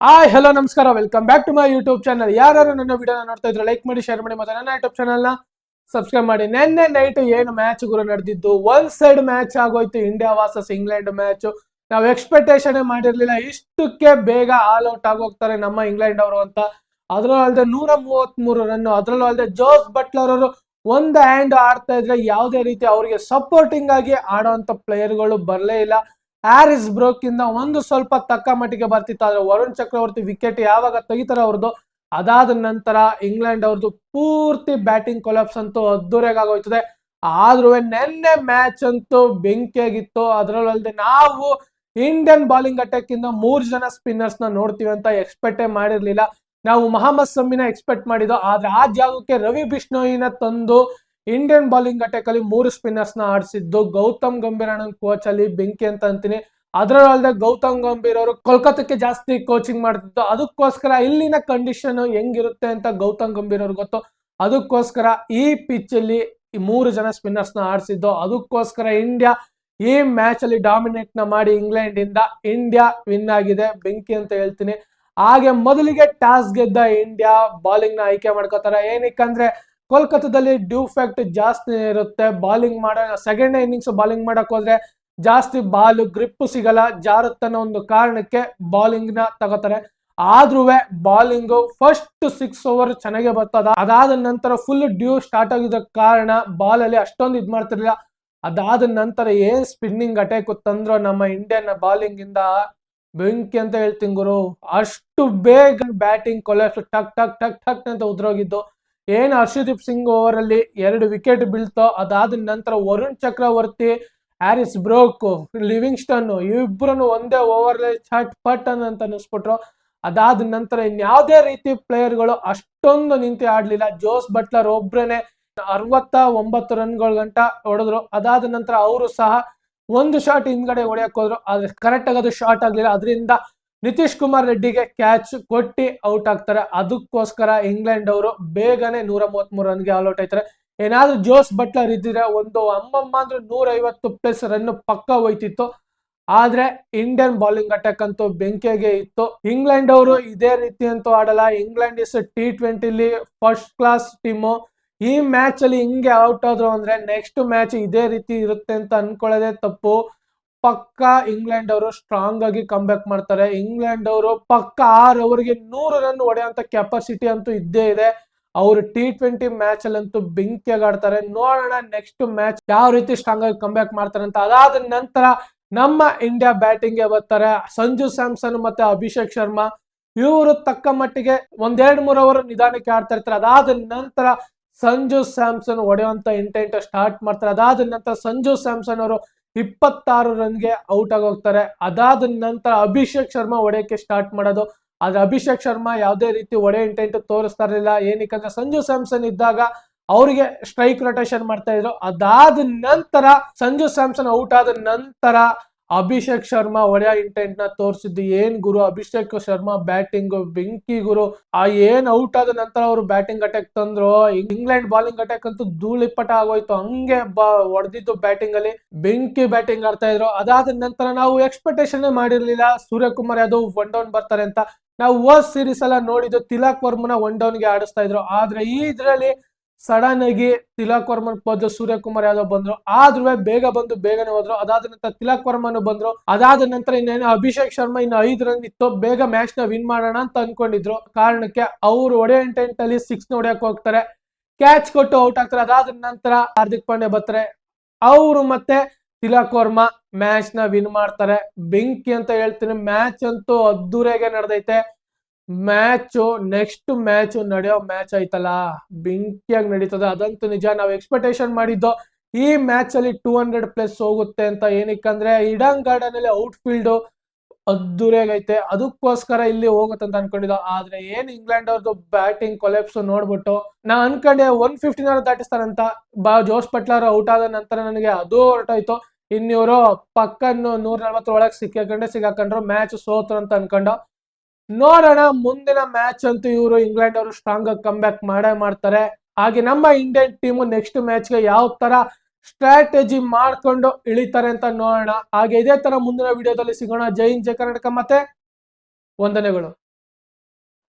Hi hello ನಮಸ್ಕಾರ. Welcome back to my YouTube channel ಯಾರು ನನ್ನ ವಿಡಿಯೋನ ನೋಡ್ತಾ ಇದ್ರೆ ಲೈಕ್ ಮಾಡಿ ಶೇರ್ ಮಾಡಿ ಮತ್ತೆ ನನ್ನ ಯೂಟ್ಯೂಬ್ ಚಾನಲ್ನ ಸಬ್ಸ್ಕ್ರೈಬ್ ಮಾಡಿ. ನಿನ್ನೆ ನೈಟ್ ಏನು ಮ್ಯಾಚ್ ಗುರು ನಡೆದಿದ್ದು? ಒನ್ ಸೈಡ್ ಮ್ಯಾಚ್ ಆಗೋಯ್ತು. ಇಂಡಿಯಾ ವಾಸಸ್ ಇಂಗ್ಲೆಂಡ್ ಮ್ಯಾಚ್ ನಾವು ಎಕ್ಸ್ಪೆಕ್ಟೇಷನ್ ಮಾಡಿರ್ಲಿಲ್ಲ. ಇಷ್ಟಕ್ಕೆ ಬೇಗ ಆಲ್ ಔಟ್ ಆಗೋಗ್ತಾರೆ ನಮ್ಮ ಇಂಗ್ಲೆಂಡ್ ಅವರು ಅಂತ. ಅದ್ರಲ್ಲೂ ಅಲ್ಲದೆ ನೂರ ಮೂವತ್ತ್ ಮೂರು ರನ್ ಅದ್ರಲ್ಲೂ ಅಲ್ಲದೆ ಜೋಸ್ ಬಟ್ಲರ್ ಅವರು ಒಂದು ಹ್ಯಾಂಡ್ ಆಡ್ತಾ ಇದ್ರೆ ಯಾವುದೇ ರೀತಿ ಅವರಿಗೆ ಸಪೋರ್ಟಿಂಗ್ ಆಗಿ ಆಡೋಂತ ಪ್ಲೇಯರ್ಗಳು ಬರಲೇ ಇಲ್ಲ. ಹ್ಯಾರಿಸ್ ಬ್ರೋಕ್ ಇಂದ ಒಂದು ಸ್ವಲ್ಪ ತಕ್ಕ ಮಟ್ಟಿಗೆ ಬರ್ತಿತ್ತು, ಆದ್ರೆ ವರುಣ್ ಚಕ್ರವರ್ತಿ ವಿಕೆಟ್ ಯಾವಾಗ ತೆಗಿತಾರೆ ಅವ್ರದ್ದು ಅದಾದ ನಂತರ ಇಂಗ್ಲೆಂಡ್ ಅವ್ರದ್ದು ಪೂರ್ತಿ ಬ್ಯಾಟಿಂಗ್ ಕೊಲಾಪ್ಸ್ ಅಂತೂ ಅದ್ದೂರಿಯಾಗೋಯ್ತದೆ ಆದ್ರೂ ನೆನ್ನೆ ಮ್ಯಾಚ್ ಅಂತೂ ಬೆಂಕಿಯಾಗಿತ್ತು. ಅದರಲ್ಲದೆ ನಾವು ಇಂಡಿಯನ್ ಬಾಲಿಂಗ್ ಅಟ್ಯಾಕ್ ಇಂದ ಮೂರ್ ಜನ ಸ್ಪಿನ್ನರ್ಸ್ನ ನೋಡ್ತೀವಿ ಅಂತ ಎಕ್ಸ್ಪೆಕ್ಟೇ ಮಾಡಿರ್ಲಿಲ್ಲ. ನಾವು ಮಹಮ್ಮದ್ ಸಮ್ಮಿನ ಎಕ್ಸ್ಪೆಕ್ಟ್ ಮಾಡಿದ್ದು, ಆದ್ರೆ ಆ ಜಾಗಕ್ಕೆ ರವಿ ಬಿಷ್ಣೋಯಿನ ತಂದು ಇಂಡಿಯನ್ ಬೌಲಿಂಗ್ ಅಟ್ಯಾಕ್ ಅಲ್ಲಿ ಮೂರು ಸ್ಪಿನ್ನರ್ಸ್ನ ಆಡಿಸಿದ್ದು ಗೌತಮ್ ಗಂಭೀರ್ ಅಣ್ಣನ್ ಕೋಚ್ ಅಲ್ಲಿ ಬೆಂಕಿ ಅಂತ ಅಂತೀನಿ. ಅದರಲ್ಲದೆ ಗೌತಮ್ ಗಂಭೀರ್ ಅವರು ಕೋಲ್ಕತ್ತಕ್ಕೆ ಜಾಸ್ತಿ ಕೋಚಿಂಗ್ ಮಾಡ್ತಿದ್ದು. ಅದಕ್ಕೋಸ್ಕರ ಇಲ್ಲಿನ ಕಂಡೀಷನ್ ಹೆಂಗಿರುತ್ತೆ ಅಂತ ಗೌತಮ್ ಗಂಭೀರ್ ಅವ್ರಿಗೆ ಗೊತ್ತು. ಅದಕ್ಕೋಸ್ಕರ ಈ ಪಿಚ್ ಅಲ್ಲಿ ಮೂರು ಜನ ಸ್ಪಿನ್ನರ್ಸ್ನ ಆಡಿಸಿದ್ದು. ಅದಕ್ಕೋಸ್ಕರ ಇಂಡಿಯಾ ಈ ಮ್ಯಾಚ್ ಅಲ್ಲಿ ಡಾಮಿನೇಟ್ನ ಮಾಡಿ ಇಂಗ್ಲೆಂಡ್ ಇಂದ ಇಂಡಿಯಾ ವಿನ್ ಆಗಿದೆ. ಬೆಂಕಿ ಅಂತ ಹೇಳ್ತೀನಿ. ಹಾಗೆ ಮೊದಲಿಗೆ ಟಾಸ್ ಗೆದ್ದ ಇಂಡಿಯಾ ಬಾಲಿಂಗ್ನ ಆಯ್ಕೆ ಮಾಡ್ಕೋತಾರೆ. ಏನಕ್ಕಂದ್ರೆ ಕೋಲ್ಕತ್ತಾದಲ್ಲಿ ಡ್ಯೂ ಫ್ಯಾಕ್ಟ್ ಜಾಸ್ತಿ ಇರುತ್ತೆ. ಬಾಲಿಂಗ್ ಮಾಡೋ ಸೆಕೆಂಡ್ ಇನ್ನಿಂಗ್ಸ್ ಬಾಲಿಂಗ್ ಮಾಡಕ್ ಹೋದ್ರೆ ಜಾಸ್ತಿ ಬಾಲ್ ಗ್ರಿಪ್ ಸಿಗಲ್ಲ. ಜಾರುತ್ತನ್ನೋ ಒಂದು ಕಾರಣಕ್ಕೆ ಬಾಲಿಂಗ್ನ ತಗೋತಾರೆ. ಆದ್ರೂ ಬಾಲಿಂಗ್ ಫಸ್ಟ್ ಸಿಕ್ಸ್ ಓವರ್ ಚೆನ್ನಾಗೆ ಬರ್ತದ. ಅದಾದ ನಂತರ ಫುಲ್ ಡ್ಯೂ ಸ್ಟಾರ್ಟ್ ಆಗಿದ್ದ ಕಾರಣ ಬಾಲ್ ಅಲ್ಲಿ ಅಷ್ಟೊಂದು ಇದ್ ಮಾಡ್ತಿರ್ಲಿಲ್ಲ. ಅದಾದ ನಂತರ ಏನ್ ಸ್ಪಿನ್ನಿಂಗ್ ಅಟ್ಯಾಕ್ ತಂದ್ರು ನಮ್ಮ ಇಂಡಿಯನ್ ಬಾಲಿಂಗ್ ಇಂದ? ಬೆಂಕಿ ಅಂತ ಹೇಳ್ತೀನಿ ಗುರು. ಅಷ್ಟು ಬೇಗ ಬ್ಯಾಟಿಂಗ್ ಕೊಲೆ ಟಕ್ ಟಕ್ ಟಕ್ ಟಕ್ ಅಂತ ಉದ್ರೋಗಿದ್ದು. ಏನ್ ಹರ್ಷದೀಪ್ ಸಿಂಗ್ ಓವರ್ ಅಲ್ಲಿ ಎರಡು ವಿಕೆಟ್ ಬೀಳ್ತೋ ಅದಾದ ನಂತರ Varun Chakravarthy, Harris Brook, Livingstone ಇಬ್ಬರನ್ನು ಒಂದೇ ಓವರ್ ಚಟ್ ಪಟ್ ಅಂತ ಅನ್ನಿಸ್ಬಿಟ್ರು. ಅದಾದ ನಂತರ ಇನ್ಯಾವುದೇ ರೀತಿ ಪ್ಲೇಯರ್ಗಳು ಅಷ್ಟೊಂದು ನಿಂತು ಆಡ್ಲಿಲ್ಲ. ಜೋಸ್ ಬಟ್ಲರ್ ಒಬ್ರೇನೆ ಅರವತ್ತ ಒಂಬತ್ತು ರನ್ಗಳ ಗಂಟ ಹೊಡೆದ್ರು. ಅದಾದ ನಂತರ ಅವರು ಸಹ ಒಂದು ಶಾಟ್ ಹಿಂದ್ಗಡೆ ಹೊಡೆಯಕ್ ಹೋದ್ರು. ಆದ್ರೆ ಕರೆಕ್ಟ್ ಆಗಿ ಅದು ಶಾಟ್ ಆಗ್ಲಿಲ್ಲ. ಅದರಿಂದ ನಿತೀಶ್ ಕುಮಾರ್ ರೆಡ್ಡಿಗೆ ಕ್ಯಾಚ್ ಕೊಟ್ಟಿ ಔಟ್ ಆಗ್ತಾರೆ. ಅದಕ್ಕೋಸ್ಕರ ಇಂಗ್ಲೆಂಡ್ ಅವರು ಬೇಗನೆ ನೂರ ಮೂವತ್ತ್ ಮೂರು ರನ್ಗೆ ಆಲ್ ಔಟ್ ಆಯ್ತಾರೆ. ಏನಾದ್ರೂ ಜೋಸ್ ಬಟ್ಲರ್ ಇದ್ದಿದ್ರೆ ಒಂದು ಅಮ್ಮಮ್ಮ ಅಂದ್ರೆ ನೂರ ಐವತ್ತು ಪ್ಲಸ್ ರನ್ ಪಕ್ಕ ಹೋಯ್ತಿತ್ತು. ಆದ್ರೆ ಇಂಡಿಯನ್ ಬೌಲಿಂಗ್ ಅಟ್ಯಾಕ್ ಅಂತೂ ಬೆಂಕಿಗೆ ಇತ್ತು. ಇಂಗ್ಲೆಂಡ್ ಅವರು ಇದೇ ರೀತಿ ಅಂತೂ ಆಡಲ್ಲ. ಇಂಗ್ಲೆಂಡ್ ಇಸ್ ಟಿ ಟ್ವೆಂಟಿಲಿ ಫಸ್ಟ್ ಕ್ಲಾಸ್ ಟೀಮು ಈ ಮ್ಯಾಚ್ ಅಲ್ಲಿ ಹಿಂಗೆ ಔಟ್ ಆದ್ರು ಅಂದ್ರೆ ನೆಕ್ಸ್ಟ್ ಮ್ಯಾಚ್ ಇದೇ ರೀತಿ ಇರುತ್ತೆ ಅಂತ ಅನ್ಕೊಳ್ಳೋದೇ ತಪ್ಪು. ಪಕ್ಕ ಇಂಗ್ಲೆಂಡ್ ಅವರು ಸ್ಟ್ರಾಂಗ್ ಆಗಿ ಕಮ್ ಬ್ಯಾಕ್ ಮಾಡ್ತಾರೆ. ಇಂಗ್ಲೆಂಡ್ ಅವರು ಪಕ್ಕ ಆರ್ ಅವರಿಗೆ ನೂರು ರನ್ ಹೊಡೆಯುವಂತ ಕೆಪಾಸಿಟಿ ಅಂತೂ ಇದ್ದೇ ಇದೆ. ಅವರು ಟಿ ಟ್ವೆಂಟಿ ಮ್ಯಾಚ್ ಅಲ್ಲಂತೂ ಬೆಂಕಿಯಾಗಿ ಆಡ್ತಾರೆ ನೋಡೋಣ ನೆಕ್ಸ್ಟ್ ಮ್ಯಾಚ್ ಯಾವ ರೀತಿ ಸ್ಟ್ರಾಂಗ್ ಆಗಿ ಕಮ್ ಬ್ಯಾಕ್ ಮಾಡ್ತಾರೆ ಅಂತ. ಅದಾದ ನಂತರ ನಮ್ಮ ಇಂಡಿಯಾ ಬ್ಯಾಟಿಂಗ್ಗೆ ಬರ್ತಾರೆ ಸಂಜು ಸ್ಯಾಮ್ಸನ್ ಮತ್ತೆ ಅಭಿಷೇಕ್ ಶರ್ಮಾ. ಇವರು ತಕ್ಕ ಮಟ್ಟಿಗೆ ಒಂದೆರಡು ಮೂರು ಅವರು ನಿಧಾನಕ್ಕೆ ಆಡ್ತಾ ಇರ್ತಾರೆ. ಅದಾದ ನಂತರ ಸಂಜು ಸ್ಯಾಮ್ಸನ್ ಹೊಡೆಯುವಂತ ಇಂಟೆಂಟ್ ಸ್ಟಾರ್ಟ್ ಮಾಡ್ತಾರೆ. ಅದಾದ ನಂತರ ಸಂಜು ಸ್ಯಾಮ್ಸನ್ ಅವರು ಇಪ್ಪತ್ತಾರು ರನ್ಗೆ ಔಟ್ ಆಗಿ ಹೋಗ್ತಾರೆ ಅದಾದ ನಂತರ ಅಭಿಷೇಕ್ ಶರ್ಮಾ ಹೊಡೆಯಕ್ಕೆ ಸ್ಟಾರ್ಟ್ ಮಾಡೋದು. ಆದ್ರೆ ಅಭಿಷೇಕ್ ಶರ್ಮಾ ಯಾವುದೇ ರೀತಿ ಒಡೆ ಇಂಟೆಂಟ್ ತೋರಿಸ್ತಾ ಇರಲಿಲ್ಲ ಏನಕ್ಕಂದ್ರೆ ಸಂಜು ಸ್ಯಾಮ್ಸನ್ ಇದ್ದಾಗ ಅವರಿಗೆ ಸ್ಟ್ರೈಕ್ ರೊಟೇಷನ್ ಮಾಡ್ತಾ ಇದ್ರು. ಅದಾದ ನಂತರ ಸಂಜು ಸ್ಯಾಮ್ಸನ್ ಔಟ್ ಆದ ನಂತರ ಅಭಿಷೇಕ್ ಶರ್ಮಾ ಒಡೆಯ ಇಂಟೆಂಟ್ನ ತೋರಿಸಿದ್ದು ಏನ್ ಗುರು? ಅಭಿಷೇಕ್ ಶರ್ಮಾ ಬ್ಯಾಟಿಂಗ್, ಬೆಂಕಿ ಗುರು. ಆ ಏನ್ ಔಟ್ ಆದ ನಂತರ ಅವರು ಬ್ಯಾಟಿಂಗ್ ಅಟ್ಯಾಕ್ ತಂದ್ರು? ಇಂಗ್ಲೆಂಡ್ ಬಾಲಿಂಗ್ ಅಟ್ಯಾಕ್ ಅಂತೂ ಧೂಳಿಪಟ ಆಗೋಯ್ತು. ಹಂಗೆ ಹೊಡೆದಿದ್ದು ಬ್ಯಾಟಿಂಗ್ ಅಲ್ಲಿ. ಬೆಂಕಿ ಬ್ಯಾಟಿಂಗ್ ಆಡ್ತಾ ಇದ್ರು. ಅದಾದ ನಂತರ ನಾವು ಎಕ್ಸ್ಪೆಕ್ಟೇಷನ್ ಮಾಡಿರ್ಲಿಲ್ಲ. ಸೂರ್ಯಕುಮಾರ್ ಯಾದವ್ ಒನ್ ಡೌನ್ ಬರ್ತಾರೆ ಅಂತ. ನಾವು ಓದ್ ಸೀರೀಸ್ ಎಲ್ಲ ನೋಡಿದ್ದು ತಿಲಕ್ ವರ್ಮನ ಒನ್ ಡೌನ್ಗೆ ಆಡಿಸ್ತಾ ಇದ್ರು. ಆದ್ರೆ ಈ ಇದ್ರಲ್ಲಿ ಸಡನ್ ಆಗಿ ತಿಲಕ್ ವರ್ಮನ್ ಸೂರ್ಯಕುಮಾರ್ ಯಾದವ್ ಬಂದ್ರು ಆದ್ರೂ ಬೇಗ ಬಂದು ಬೇಗನೆ ಹೋದ್ರು, ಅದಾದ ನಂತರ ತಿಲಕ್ ವರ್ಮನ್ ಬಂದ್ರು, ಅದಾದ ನಂತರ ಇನ್ನೇನು ಅಭಿಷೇಕ್ ಶರ್ಮಾ ಇನ್ನು ಐದು ರನ್ ಇತ್ತು, ಬೇಗ ಮ್ಯಾಚ್ನ ವಿನ್ ಮಾಡೋಣ ಅಂತ ಅನ್ಕೊಂಡಿದ್ರು. ಕಾರಣಕ್ಕೆ ಅವ್ರು ಒಡೆ ಇಂಟೆಂಟ್ ಅಲ್ಲಿ ಸಿಕ್ಸ್ ಹೊಡೆಯಕ್ ಹೋಗ್ತಾರೆ. ಕ್ಯಾಚ್ ಕೊಟ್ಟು ಔಟ್ ಆಗ್ತಾರೆ. ಅದಾದ ನಂತರ ಹಾರ್ದಿಕ್ ಪಾಂಡ್ಯ ಬರ್ತಾರೆ. ಅವರು ಮತ್ತೆ ತಿಲಕ್ ವರ್ಮಾ ಮ್ಯಾಚ್ನ ವಿನ್ ಮಾಡ್ತಾರೆ. ಬೆಂಕಿ ಅಂತ ಹೇಳ್ತೀನಿ ಮ್ಯಾಚ್ ಅಂತೂ ಅದ್ದೂರಿಯಾಗೆ ನಡೆದೈತೆ. ಮ್ಯಾಚ್, ನೆಕ್ಸ್ಟ್ ಮ್ಯಾಚ್ ನಡೆಯೋ ಮ್ಯಾಚ್ ಆಯ್ತಲ್ಲ? ಬೆಂಕಿಯಾಗಿ ನಡೀತದೆ. ಅದಂತೂ ನಿಜ. ನಾವು ಎಕ್ಸ್ಪೆಕ್ಟೇಷನ್ ಮಾಡಿದ್ದು ಈ ಮ್ಯಾಚ್ ಅಲ್ಲಿ ಟೂ ಹಂಡ್ರೆಡ್ ಪ್ಲಸ್ ಹೋಗುತ್ತೆ ಅಂತ ಏನಕ್ಕಂದ್ರೆ ಇಡಂಗ್ ಗಾರ್ಡನ್ ಅಲ್ಲಿ ಔಟ್ ಫೀಲ್ಡ್ ಅದ್ದೂರಿಯಾಗೈತೆ. ಅದಕ್ಕೋಸ್ಕರ ಇಲ್ಲಿ ಹೋಗುತ್ತೆ ಅಂತ ಅನ್ಕೊಂಡಿದ್ದ. ಆದ್ರೆ ಏನ್ ಇಂಗ್ಲೆಂಡ್ ಅವ್ರದ್ದು ಬ್ಯಾಟಿಂಗ್ ಕೊಲೆಪ್ಸ್ ನೋಡ್ಬಿಟ್ಟು ನಾ ಅನ್ಕೊಂಡೆ ಒನ್ ಫಿಫ್ಟಿನ ದಾಟಿಸ್ತಾರಂತ. ಬಾ ಜೋಸ್ ಪಟ್ಲರ್ ಔಟ್ ಆದ ನಂತರ ನನಗೆ ಅದು ಹೊರಟೋಯ್ತು. ಇನ್ನಿವರು ಪಕ್ಕನ್ನು ನೂರ ನಲ್ವತ್ತರ ಒಳಗೆ ಸಿಕ್ಕಾಕೊಂಡೆ ಸಿಗಾಕೊಂಡ್ರು ಮ್ಯಾಚ್ ಸೋತ್ರ ಅಂತ ಅನ್ಕೊಂಡು. ನೋಡೋಣ, ಮುಂದಿನ ಮ್ಯಾಚ್ ಅಂತೂ ಇವರು ಇಂಗ್ಲೆಂಡ್ ಅವರು ಸ್ಟ್ರಾಂಗ್ ಆಗಿ ಕಮ್ ಬ್ಯಾಕ್ ಮಾಡೇ ಮಾಡ್ತಾರೆ. ಹಾಗೆ ನಮ್ಮ ಇಂಡಿಯನ್ ಟೀಮು ನೆಕ್ಸ್ಟ್ ಮ್ಯಾಚ್ಗೆ ಯಾವ ತರ ಸ್ಟ್ರಾಟಜಿ ಮಾಡ್ಕೊಂಡು ಇಳಿತಾರೆ ಅಂತ ನೋಡೋಣ. ಹಾಗೆ ಇದೇ ತರ ಮುಂದಿನ ವಿಡಿಯೋದಲ್ಲಿ ಸಿಗೋಣ. ಜೈ ಹಿಂದ್, ಜೈ ಕರ್ನಾಟಕ. ಮತ್ತೆ ವಂದನೆಗಳು.